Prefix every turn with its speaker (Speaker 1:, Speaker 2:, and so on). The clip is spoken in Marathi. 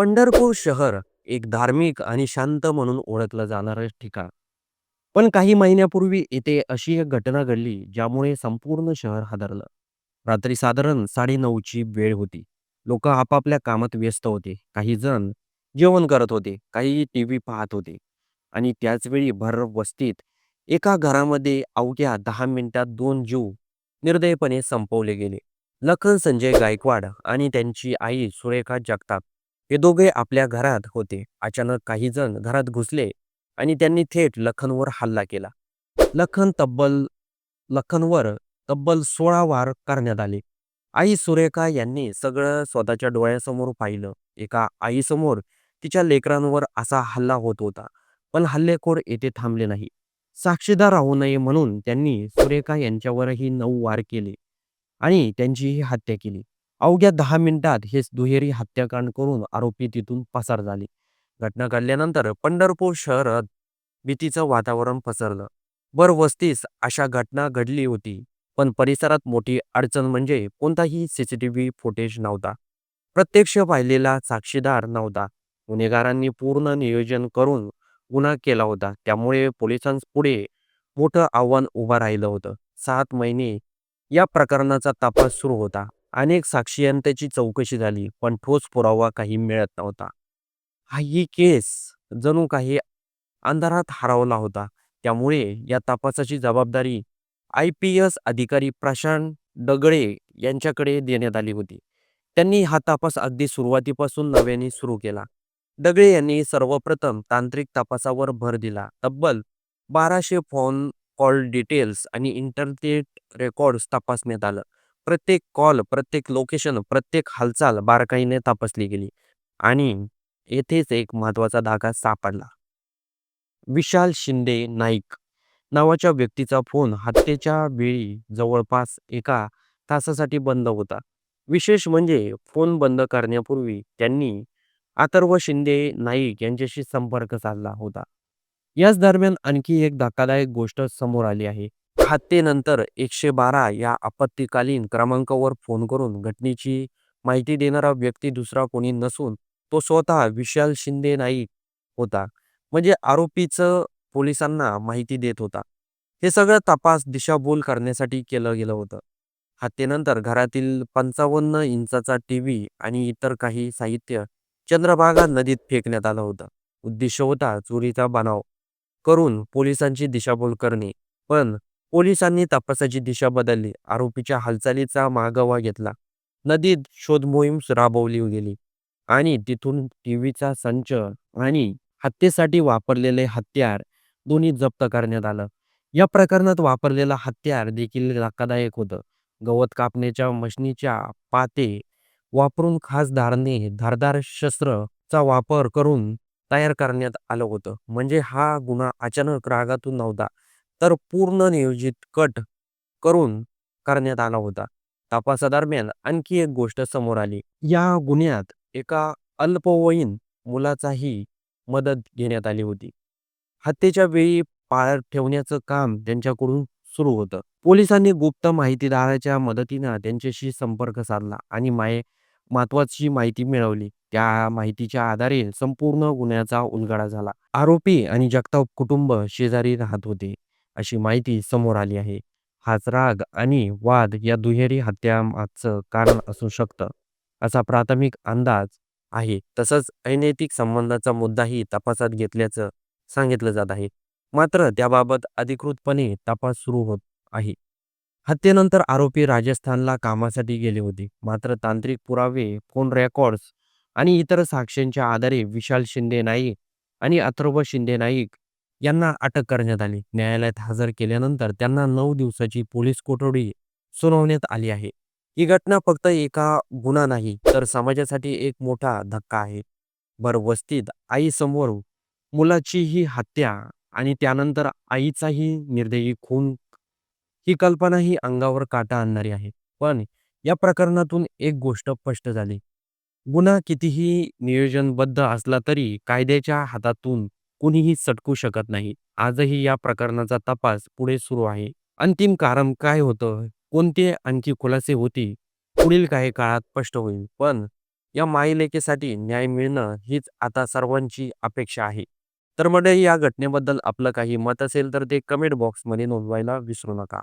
Speaker 1: पंढरपूर शहर एक धार्मिक आणि शांत म्हणून ओळखलं जाणारं ठिकाण. पण काही महिन्यापूर्वी येथे अशी एक घटना घडली ज्यामुळे संपूर्ण शहर हादरलं. रात्री साधारण 9:30 ची वेळ होती. लोक आपापल्या कामात व्यस्त होते. काही जण जेवण करत होते, काही टीव्ही पाहत होते आणि त्याचवेळी भर वस्तीत एका घरामध्ये अवघ्या दहा मिनिटात दोन जीव निर्दयपणे संपवले गेले. लखन संजय गायकवाड आणि त्यांची आई सुरेखा जगताप हे दोघे आपल्या घरात होते. अचानक काही जण घरात घुसले आणि त्यांनी थेट लखनवर हल्ला केला. लखन तब्बल लखनवर तब्बल 16 वार करण्यात आले. आई सुरेखा यांनी सगळं स्वतःच्या डोळ्यासमोर पाहिलं. एका आईसमोर तिच्या लेकरांवर असा हल्ला होत होता. पण हल्लेखोर येथे थांबले नाही. साक्षीदार राहू नये म्हणून त्यांनी सुरेखा यांच्यावरही नऊ वार केले आणि त्यांचीही हत्या केली. अवघ्या दहा मिनिटात हे दुहेरी हत्याकांड करून आरोपी तिथून पसार झाले. घटना घडल्यानंतर पंढरपूर शहरात भीतीचं वातावरण पसरलं. बर वस्तीस अशा घटना घडली होती. पण परिसरात मोठी अडचण म्हणजे कोणताही सीसीटीव्ही फुटेज नव्हता. प्रत्यक्ष पाहिलेला साक्षीदार नव्हता. गुन्हेगारांनी पूर्ण नियोजन करून गुन्हा केला होता. त्यामुळे पोलिसांपुढे मोठं आव्हान उभं राहिलं होतं. सात महिने या प्रकरणाचा तपास सुरू होता. अनेक साक्षींची चौकशी झाली, पण ठोस पुरावा काही मिळत नव्हता. ही केस जणू काही अंधारात हरवला होता. त्यामुळे या तपासाची जबाबदारी आय.पी.एस. अधिकारी प्रशांत डगळे यांच्याकडे देण्यात आली होती. त्यांनी हा तपास अगदी सुरुवातीपासून नव्याने सुरू केला. दगडे यांनी सर्वप्रथम तांत्रिक तपासावर भर दिला. तब्बल बाराशे फोन कॉल डिटेल्स आणि इंटरनेट रेकॉर्ड्स तपासण्यात आलं. प्रत्येक कॉल, प्रत्येक लोकेशन, प्रत्येक हालचाल बारकाईने तपासली गेली आणि येथेच एक महत्त्वाचा धागा सापडला. विशाल शिंदे नाईक नावाच्या व्यक्तीचा फोन हत्येच्या वेळी जवळपास एका तासासाठी बंद होता. विशेष म्हणजे फोन बंद करण्यापूर्वी त्यांनी अथर्व शिंदे नाईक यांच्याशी संपर्क साधला होता. याच दरम्यान आणखी एक धक्कादायक गोष्ट समोर आली आहे. हत्येनंतर एकशे बारा या आपत्कालीन क्रमांकावर फोन करून घटनेची माहिती देणारा व्यक्ती दुसरा कोणी नसून तो स्वतः विशाल शिंदे नाईक होता. म्हणजे आरोपीचं पोलिसांना माहिती देत होता. हे सगळं तपास दिशाभूल करण्यासाठी केलं गेलं होतं. हत्येनंतर घरातील पंचावन्न इंचाचा टीव्ही आणि इतर काही साहित्य चंद्रभागा नदीत फेकण्यात आलं होतं. उद्देश होता चोरीचा बनाव करून पोलिसांची दिशाभूल करणे. पण पोलिसांनी तपासाची दिशा बदलली. आरोपीच्या हालचालीचा मागोवा घेतला. नदीत शोधमोहीम राबवली गेली आणि तिथून टीव्हीचा संच आणि हत्येसाठी वापरलेले हत्यार दोन्ही जप्त करण्यात आलं. या प्रकरणात वापरलेला हत्यार देखील धक्कादायक होतं. गवत कापण्याच्या मशिनीच्या पाते वापरून खासदारने धारदार शस्त्र चा वापर करून तयार करण्यात आलं होतं. म्हणजे हा गुन्हा अचानक रागातून नव्हता, तर पूर्ण नियोजित कट करून करण्यात आला होता. तपासादरम्यान आणखी एक गोष्ट समोर आली. या गुन्ह्यात एका अल्पवयीन मुलाचाही मदत घेण्यात आली होती. हत्येच्या वेळी पाळत ठेवण्याचं काम त्यांच्याकडून सुरू होतं. पोलिसांनी गुप्त माहितीदाराच्या मदतीनं त्यांच्याशी संपर्क साधला आणि माय महत्त्वाची माहिती मिळवली. त्या माहितीच्या आधारे संपूर्ण गुन्ह्याचा उलगडा झाला. आरोपी आणि जगताप कुटुंब शेजारी राहत होते, अशी माहिती समोर आली आहे. हाच राग आणि वाद या दुहेरी हत्यांमागचं कारण असू शकतं, असा प्राथमिक अंदाज आहे. तसंच अनैतिक संबंधांचा मुद्दाही तपासात घेतल्याचं सांगितलं जात आहे. मात्र त्याबाबत अधिकृतपणे तपास सुरू होत आहे. हत्येनंतर आरोपी राजस्थानला कामासाठी गेले होते. मात्र तांत्रिक पुरावे, फोन रेकॉर्ड्स आणि इतर साक्ष्यांच्या आधारे विशाल शिंदे नाईक आणि अथर्व शिंदे नाईक यांना अटक करण्यात आली. न्यायालयात हजर केल्यानंतर त्यांना नऊ दिवसाची पोलीस कोठडी सुनावण्यात आली आहे. ही घटना फक्त एका गुन्हा नाही, तर समाजासाठी एक मोठा धक्का आहे. बर वस्तीत आईसमोर मुलाचीही हत्या आणि त्यानंतर आईचाही निर्दयी खून ही कल्पनाही अंगावर काटा आणणारी आहे. पण या प्रकरणातून एक गोष्ट स्पष्ट झाली. गुन्हा कितीही नियोजनबद्ध असला तरी कायद्याच्या हातातून कुणीही सटकू शकत नाही. आजही या प्रकरणाचा तपास पुढे सुरू आहे. अंतिम कारण काय होतं, कोणते आणखी खुलासे होती पुढील काही काळात स्पष्ट होईल. पण या मायलेकीसाठी न्याय मिळणं हीच आता सर्वांची अपेक्षा आहे. तर मंडळी या घटनेबद्दल आपलं काही मत असेल तर ते कमेंट बॉक्समध्ये नोंदवायला विसरू नका.